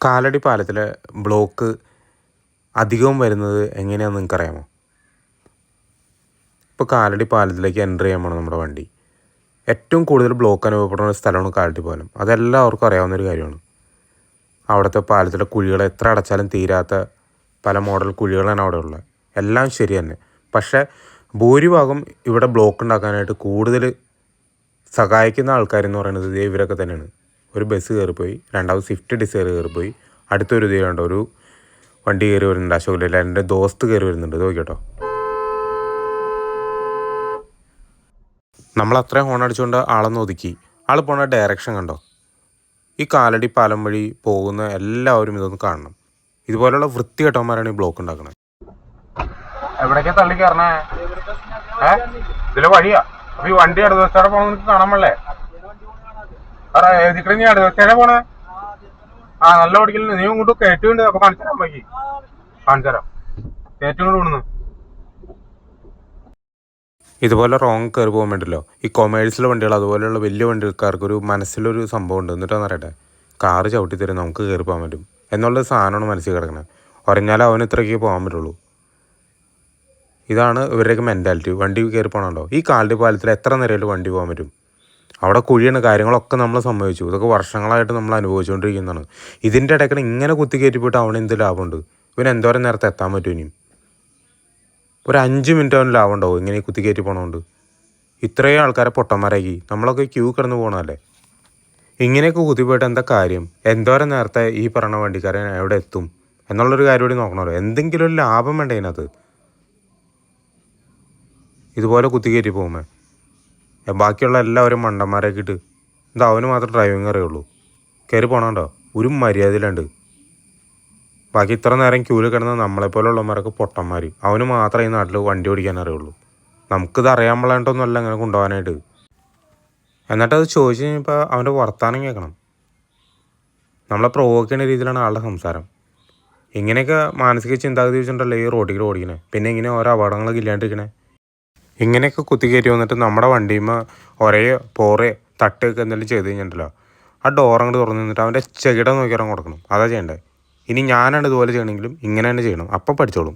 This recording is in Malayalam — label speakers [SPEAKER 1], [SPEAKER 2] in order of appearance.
[SPEAKER 1] കാലടി പാലത്തിലെ ബ്ലോക്ക് അധികവും വരുന്നത് എങ്ങനെയാണെന്ന് നിങ്ങൾക്കറിയാമോ? ഇപ്പോൾ കാലടി പാലത്തിലേക്ക് എന്റർ ചെയ്യാൻ പോകണം നമ്മുടെ വണ്ടി. ഏറ്റവും കൂടുതൽ ബ്ലോക്ക് അനുഭവപ്പെടുന്ന ഒരു സ്ഥലമാണ് കാലടി പാലം അതെല്ലാവർക്കും അറിയാവുന്ന ഒരു കാര്യമാണ്. അവിടുത്തെ പാലത്തിലെ കുഴികൾ എത്ര അടച്ചാലും തീരാത്ത പല മോഡൽ കുഴികളാണ് അവിടെ ഉള്ളത്. എല്ലാം ശരി തന്നെ. പക്ഷേ ഭൂരിഭാഗം ഇവിടെ ബ്ലോക്ക് ഉണ്ടാക്കാനായിട്ട് കൂടുതൽ സഹായിക്കുന്ന ആൾക്കാരെന്ന് പറയുന്നത് ഇവരൊക്കെ തന്നെയാണ്. ഒരു ബസ് കയറിപ്പോയി. രണ്ടാമത് സ്വിഫ്റ്റ് ഡിസയർ കയറിപ്പോയി. അടുത്തൊരു ഇത് കണ്ടോ ഒരു വണ്ടി കയറി വരുന്നുണ്ട് അശോക് ലേലാൻഡിന്റെ ദോസ്ത് കയറി വരുന്നുണ്ട്. നോക്കിയോട്ടോ. നമ്മൾ അത്രയും ഹോൺ അടിച്ചുകൊണ്ട് ആളൊന്ന് ഒതുക്കി. ആൾ പോണ ഡയറക്ഷൻ കണ്ടോ? ഈ കാലടി പാലം വഴി പോകുന്ന എല്ലാവരും ഇതൊന്ന് കാണണം. ഇതുപോലുള്ള വൃത്തികെട്ടവന്മാരാണ് ഈ ബ്ലോക്ക് ഉണ്ടാക്കുന്നത് എവിടേക്കാ തള്ളി കയറണേ ഇതിലെ വഴിയാ. അപ്പൊ ഈ വണ്ടി പോകണം കാണാൻ പാടില്ലേ? സാറേ ഏതിക്കടെ നീ അടുത്തേനെ പോണേ? ആ നല്ല ഓടിക്കലുണ്ട്. നീ ഇങ്ങോട്ട് കയറ്റുണ്ട് അപ്പൊ കാണിച്ചു തരാം ബാക്കി. കാണിച്ചു തരാം കയറ്റും കൂടെ വിടുന്നു. ഇതുപോലെ റോങ് കയറി പോകാൻ വേണ്ടല്ലോ ഈ കൊമേഴ്സിലെ വണ്ടികൾ അതുപോലെയുള്ള വലിയ വണ്ടികൾക്കാർക്ക് ഒരു മനസ്സിലൊരു സംഭവം ഉണ്ട് എന്നിട്ടാന്ന് അറിയട്ടെ കാറ് ചവിട്ടി തരും നമുക്ക് കയറി പോകാൻ പറ്റും. എന്നുള്ള സാധനമാണ് മനസ്സിൽ കിടക്കുന്നത് ഉറഞ്ഞാൽ അവന് ഇത്രയ്ക്ക് പോകാൻ പറ്റുള്ളൂ. ഇതാണ് ഇവരുടെയൊക്കെ മെന്റാലിറ്റി വണ്ടി കയറി പോകണമല്ലോ. ഈ കാലടി പാലത്തിൽ എത്ര നിരയിൽ വണ്ടി പോകാൻ പറ്റും? അവിടെ കുഴിയണ കാര്യങ്ങളൊക്കെ നമ്മൾ സംഭവിച്ചു ഇതൊക്കെ വർഷങ്ങളായിട്ട് നമ്മൾ അനുഭവിച്ചുകൊണ്ടിരിക്കുന്നതാണ് ഇതിന്റെ ഇടയ്ക്കിടെ ഇങ്ങനെ കുത്തി കയറ്റി പോയിട്ട് അവൻ എന്ത് ലാഭമുണ്ട്? ഇവന് എന്തോരം നേരത്തെ എത്താൻ പറ്റും ഇനിയും? ഒരു അഞ്ച് മിനിറ്റ് അവന് ലാഭം ഉണ്ടാവും ഇങ്ങനെ കുത്തി കയറ്റി പോണോണ്ട്. ഇത്രയും ആൾക്കാരെ പൊട്ടന്മാരാക്കി. നമ്മളൊക്കെ ക്യൂ കിടന്ന് പോകണമല്ലേ ഇങ്ങനെയൊക്കെ കുത്തിപ്പോയിട്ട് എന്താ കാര്യം? എന്തോരം നേരത്തെ ഈ പറഞ്ഞ വണ്ടിക്കാരൻ എവിടെ എത്തും? എന്നുള്ളൊരു കാര്യം കൂടി നോക്കണമല്ലോ. എന്തെങ്കിലും ഒരു ലാഭം വേണ്ടേ ഇതിനകത്ത്? ഇതുപോലെ കുത്തി കയറ്റി പോകുമേ ബാക്കിയുള്ള എല്ലാവരും മണ്ടന്മാരൊക്കെ ഇട്ട് ഇത് അവന് മാത്രം ഡ്രൈവിംഗ് അറിയുള്ളൂ. കയറി പോണോണ്ടോ ഒരു മര്യാദയിലുണ്ട് ബാക്കി ഇത്ര നേരം ക്യൂൽ കിടന്ന നമ്മളെപ്പോലുള്ളവന്മാരൊക്കെ പൊട്ടന്മാർ അവന് മാത്രമേ ഈ നാട്ടിൽ വണ്ടി ഓടിക്കാൻ അറിയുള്ളൂ. നമുക്കിത് അറിയാൻ പാടില്ലാണ്ടൊന്നുമല്ല ഇങ്ങനെ കൊണ്ടുപോകാനായിട്ട്. എന്നിട്ടത് ചോദിച്ചു കഴിഞ്ഞപ്പോൾ അവന്റെ വർത്താനം കേൾക്കണം. നമ്മളെ പ്രൊവോക്ക് ചെയ്യുന്ന രീതിയിലാണ് ആളുടെ സംസാരം. ഇങ്ങനെയൊക്കെ മാനസിക ചിന്താഗതി വെച്ചിട്ടുണ്ടല്ലോ ഈ റോഡിൽ ഓടിക്കണേ. പിന്നെ ഇങ്ങനെ ഓരോ അപകടങ്ങളൊക്കെ ഇല്ലാണ്ടിരിക്കണേ. ഇങ്ങനെയൊക്കെ കുത്തി വന്നിട്ട് നമ്മുടെ വണ്ടിയുമ്പോൾ ഒരേ പോറേ തട്ടൊക്കെ എന്തെങ്കിലും ചെയ്ത് കഴിഞ്ഞിട്ടുണ്ടല്ലോ. ആ ഡോർ അങ്ങോട്ട് തുറന്നു നിന്നിട്ട് അവന്റെ ചെകിട നോക്കി ഇറങ്ങി കൊടുക്കണം. അതാ ചെയ്യേണ്ടത് ഇനി ഞാനാണ് ഇതുപോലെ ചെയ്യണമെങ്കിലും ഇങ്ങനെ തന്നെ ചെയ്യണം. അപ്പം പഠിച്ചോളും.